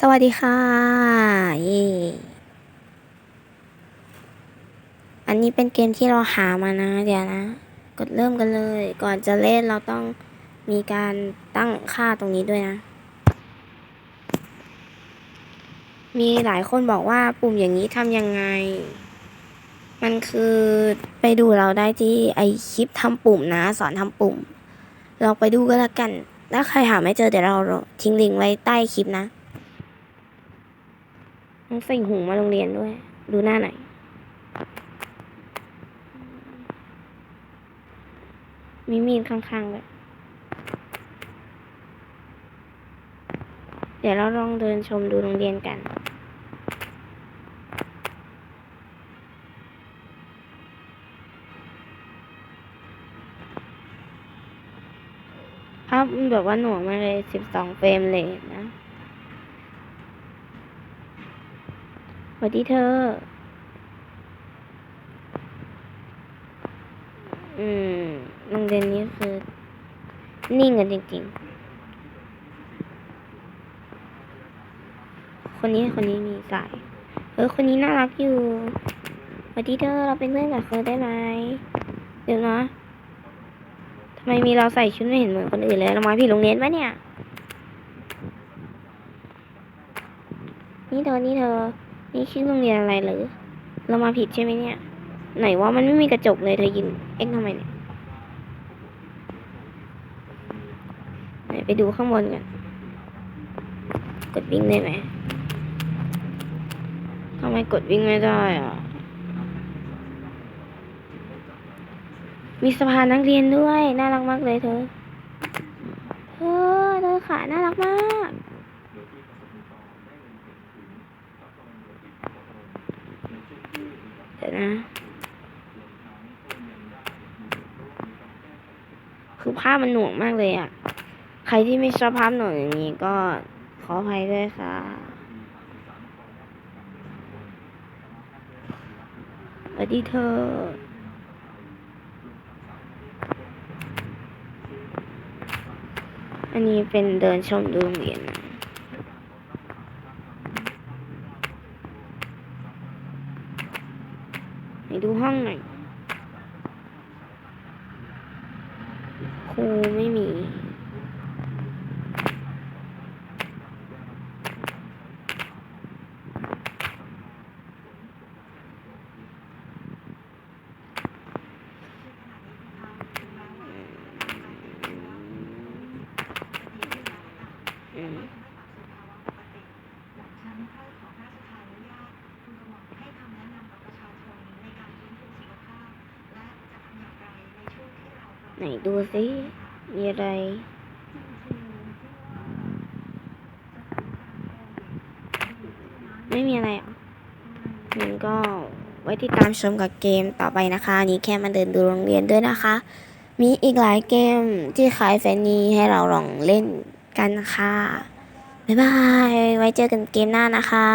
สวัสดีค่ะเย่อันนี้เป็นเกมที่เราหามานะ เดี๋ยวนะ กดเริ่มกันเลย ก่อนจะเล่นเราต้องมีการตั้งค่าตรงนี้ด้วยนะ มีหลายคนบอกว่าปุ่มอย่างนี้ทำยังไง มันคือไปดูเราได้ที่ไอคลิปทำปุ่มนะ สอนทำปุ่ม เราไปดูกันละกัน ถ้าใครหาไม่เจอเดี๋ยวเราทิ้งลิงก์ไว้ใต้คลิปนะ ต้องใส่หูมาโรงเรียนด้วย ดูหน้าหน่อยมีมีดข้างๆด้วยเดี๋ยวเราลองเดินชมดูโรงเรียนกัน ภาพมันแบบว่าหน่วงมากเลยสิบสองเฟรมเลยนะ วัสดีเธอ อืมโรงเรียนนี้คือ นิ่งกันจริงๆ คนนี้คนนี้มีสาย เออ คนนี้น่ารักอยู่สวัสดีเธอ เราเป็นเพื่อนกับเธอได้ไหม เดี๋ยวนะทำไมมีเราใส่ชุดไม่เห็นเหมือนคนอื่นเลย เรามาผิดโรงเรียนปะเนี่ย นี่เธอ นี่เธอ นี่ชื่อโรงเรียนอะไรหรือ เรามาผิดใช่ไหมเนี่ย ไหนว่ามันไม่มีกระจกเลยเธอยิน เอ็กทำไมเนี่ย ไหนไปดูข้างบนกัน กดวิ่งได้ไหมทำไมกดวิ่งไม่ได้อะ มีสะพานนักเรียนด้วย น่ารักมากเลยเธอ เธอเธอขาน่ารักมาก ดี๋ยวนะ คือภาพมันหน่วงมากเลยอะ ใครที่ไม่ชอบภาพหน่วงอย่างนี้ก็ขออภัยด้วยค่ะสวัสดีเธออันนี้เป็นเดินชมดูโรงเรียนนะไหน ดูห้องหน่อยครูไม่มีอื ไหนดูสิมีอะไร ไม่มีอะไรอะงั้นก็ไว้ติดตามชมกับเกมต่อไปนะคะนี้แค่มาเดินดูโรงเรียนด้วยนะคะ มีอีกหลายเกมที่ขายแฟนนี้ให้เราลองเล่นกันค่ะ บ๊ายบาย ไว้เจอกันเกมหน้านะคะ